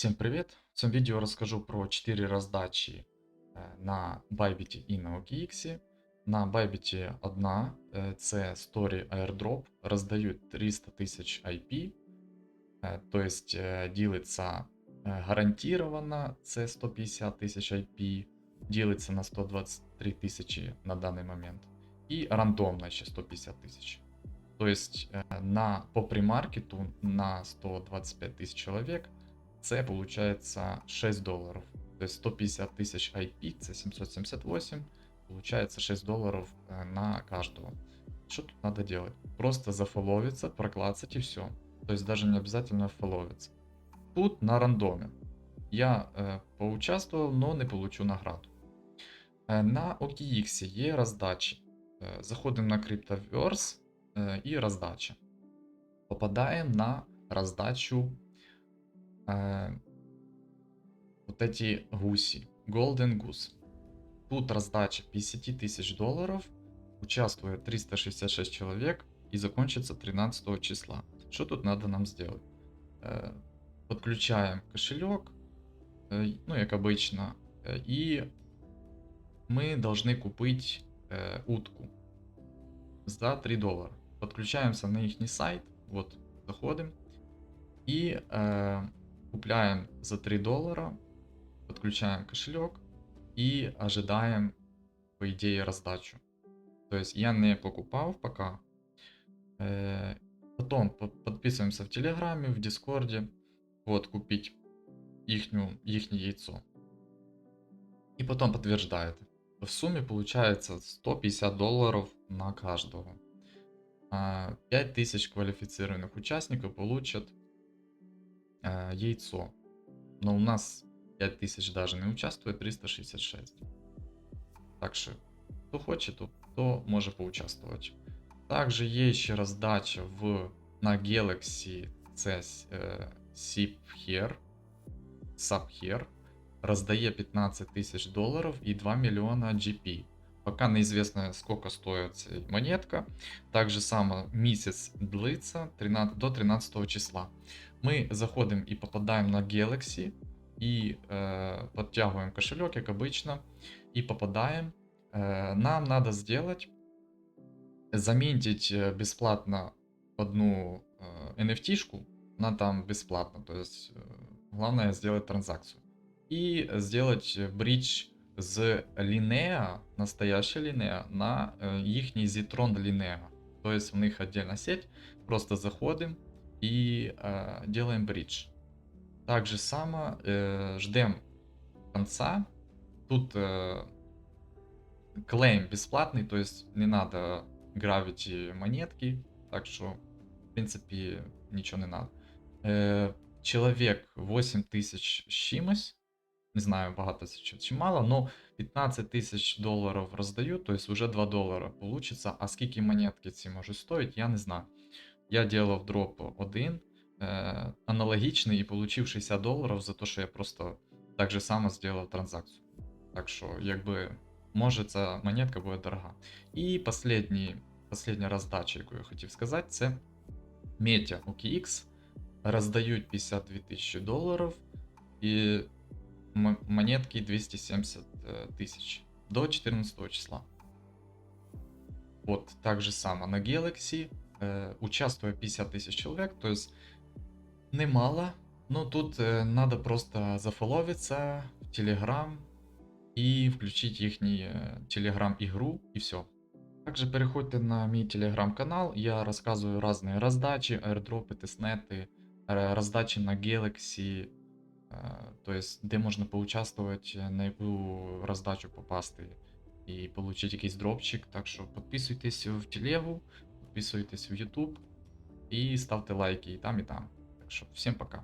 Всем привет! В цьому відео розкажу про 4 роздачі е, на Bybit і на OKX. На Bybit одна е, це Story Airdrop, роздають 300 тисяч IP, е, тобто е, ділиться е, гарантовано, це 150 тисяч IP, ділиться на 123 тисячі на даний момент, і рандомно ще 150 тисяч. Тобто е, на, по примаркету на 125 тисяч чоловік це получается 6 долларов. То есть 150 тысяч IP, це 778, получается 6 долларов э, на каждого. Что тут надо делать? Просто зафоловиться, проклацать и все. То есть даже не обязательно фоловиться. Тут на рандоме. Я э, поучаствовал, но не получу награду. Э, на OKX є роздачі. Э, заходимо на Cryptoverse э, і роздача. Попадаємо на роздачу э, вот эти гуси. Golden Goose. Тут раздача 50 тысяч долларов, участвует 366 человек и закончится 13 числа. Что тут надо нам сделать? Э, подключаем кошелек, э, ну, как обычно, э, и мы должны купить э, утку за 3 доллара. Подключаемся на их сайт, вот, заходим, и э, купляем за 3 доллара, подключаем кошелек и ожидаем, по идее, раздачу. То есть я не покупал пока. Э, потом по- подписываемся в Телеграме, в Дискорде. Вот, купить ихню, ихнее яйцо. И потом подтверждает. В сумме получается 150 долларов на каждого. А, 5000 квалифицированных участников получат э, яйцо. Но у нас 5000 даже не участвует, 366. Так що, хто хоче, то, то може поучаствувати. Також є ще роздача в, на Galaxy це е, Sipher, Subher. Роздає 15 тисяч доларів і 2 мільйона GP. Пока неизвестно, сколько стоит монетка. Так же само місяць длиться 13, до 13 числа. Мы заходим и попадаем на Galaxy и э, подтягиваем кошелек, как обычно, и попадаем. Э, нам надо сделать, заметить э, бесплатно одну э, NFT-шку, она там бесплатно, то есть э, главное сделать транзакцию. И сделать э, бридж с Linea, настоящая Linea, на их Zitron Linea. То есть у них отдельная сеть, просто заходим, и э, делаем бридж. Так же само э, ждем конца. Тут э, клейм бесплатный, то есть не надо гравити монетки, так что, в принципе, ничего не надо. Э, человек 8 тысяч с чимось, не знаю, багато це чи, чи мало, но 15 тисяч доларів роздають, то есть уже 2 долара получится. А скільки монетки ці можуть стоїть, я не знаю. Я делав дроп один э, аналогичный и получил 60 долларов за то, что я просто так же само сделал транзакцию. Так що, якби, може, ця монетка буде дорога. І последній, последня роздача, яку я хотів сказати, це Metя OKX. Роздають 52 тисячі доларів і монетки 270 тисяч до 14 числа. Вот так же само на Galaxy э, участвует 50 тысяч человек, то есть немало, но тут э, надо просто зафоловиться в Telegram и включить их Telegram игру и все. Также переходьте на мій телеграм-канал, я рассказываю разные раздачи, аирдропы, тестнеты, э, раздачи на Galaxy, э, то есть де можна поучаствовать, э, на яку роздачу попасти і получить якийсь дропчик. Так що підписуйтесь в телегу, підписуйтесь в YouTube і ставте лайки і там, і там. Так що всім пока.